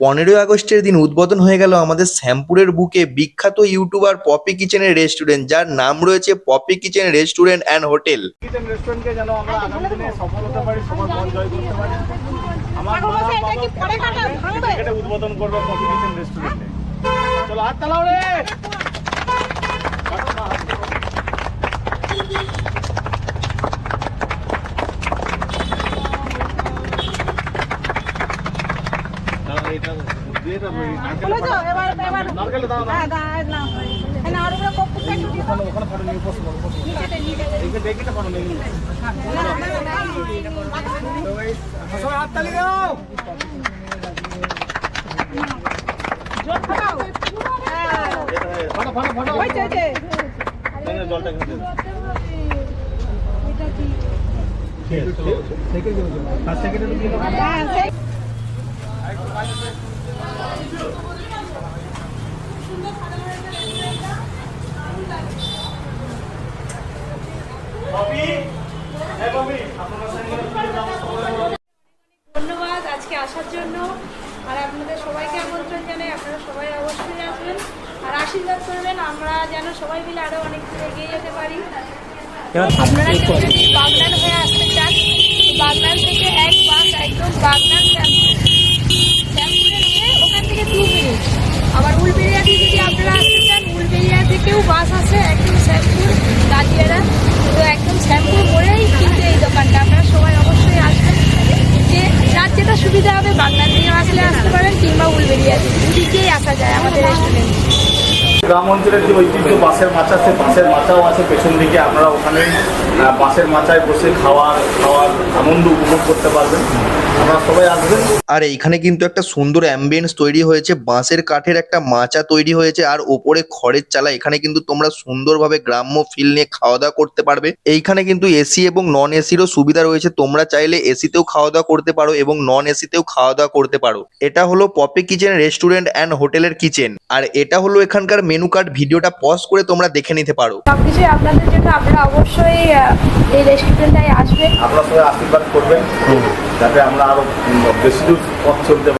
পনেরোই আগস্টের দিন উদ্বোধন হয়ে গেল আমাদের শ্যাম্পুরের বুকে বিখ্যাত ইউটিউবার পপি কিচেনের রেস্টুরেন্ট যার নাম রয়েছে Poppy Kitchen restaurant and hotel. উদ্বোধন করব যেন আমরা আগামী দিনে সফল হতে পারি সবার মন জয় করতে পারি আমার ঠাকুর মা মশাই, এটা বাবা কি পরে কাটা ভাঙবে? এটা উদ্বোধন করব কফি কিচেন রেস্টুরেন্টে চলো হাত চালাও রে এটা দিয়ে দাও ওই নারকেল খুলেছো? এবার এবার নারকেলে দাও না হ্যাঁ, দাও, নাও। এই নাও, ওর উপরে কর্পূরটা একটু দিয়ে দাও। ওখানে ওখানে ফটো নিয়ে বসো বসো নিচেতে, নিচেতে। এইটা দেখি না ফটো নিয়ে না, না, না, না, সবাই হাত তালি দাও জোর খাটাও। হ্যাঁ, ফটো ফটো ফটো হয়েছে, হয়েছে। জলটা দাও। হ্যাঁ, সেই- ধন্যবাদ আজকে আসার জন্য। আর আপনাদের সবাইকে আমন্ত্রণ জানাই আপনারা সবাই অবশ্যই আসবেন। আর আশীর্বাদ করবেন আমরা যেন সবাই মিলে আরও অনেক দূর এগিয়ে যেতে পারি। আপনারা যদি বাগনান হয়ে আসতে চান বাগনান থেকে এক বাস একদম বাগনান শ্যামপুর শ্যামপুরে নেমে ওখান থেকে দু মিনিট আবার উলবেড়িয়া দিয়ে যদি আপনারা আসতে চান উলবেড়িয়া থেকেও বাস আছে একদম শ্যামপুর গাজিয়ারা তো একদম শ্যামপুর মোড়েই কিন্তু এই দোকানটা আপনারা সবাই অবশ্যই আসবেন যে যার যেটা সুবিধা হবে বাগনান নিয়ে আসলে আসতে পারেন কিংবা উলবেরিয়া দিকেই আসা যায় আমাদের রেস্টুরেন্টে গ্রাম অঞ্চলের যে ঐতিহ্য, বাঁশের মাচা আছে বাঁশের মাচাও আছে পেছন দিকে। আপনারা ওখানে বাঁশের মাচায় বসে খাওয়ার খাওয়ার আনন্দ উপভোগ করতে পারবেন। আর এইখানে কিন্তু একটা সুন্দর অ্যাম্বিয়েন্স তৈরি হয়েছে। বাঁশের কাঠের একটা মাচা তৈরি হয়েছে আর ওপরে খড়ের চালা। এখানে কিন্তু তোমরা সুন্দরভাবে গ্রাম্য ফিল নিয়ে খাওয়া দাওয়া করতে পারবে। এইখানে কিন্তু এসি এবং নন এসিরও সুবিধা রয়েছে। তোমরা চাইলে এসিতেও খাওয়া দাওয়া করতে পারো এবং নন এসিতেও খাওয়া দাওয়া করতে পারো। এটা হলো পপি কিচেন রেস্টুরেন্ট অ্যান্ড হোটেলের কিচেন আর এটা হলো এখানকার মেনু কার্ড ভিডিওটা পজ করে তোমরা দেখে নিতে পারো। সবকিছু আপনাদের জন্য আপনারা অবশ্যই আহ, এই রেস্টুরেন্টটায় আসবেন। আপনারা সবাই আশীর্বাদ করবেন। যাতে আমরা আরও বেশি দূর পথ চলতে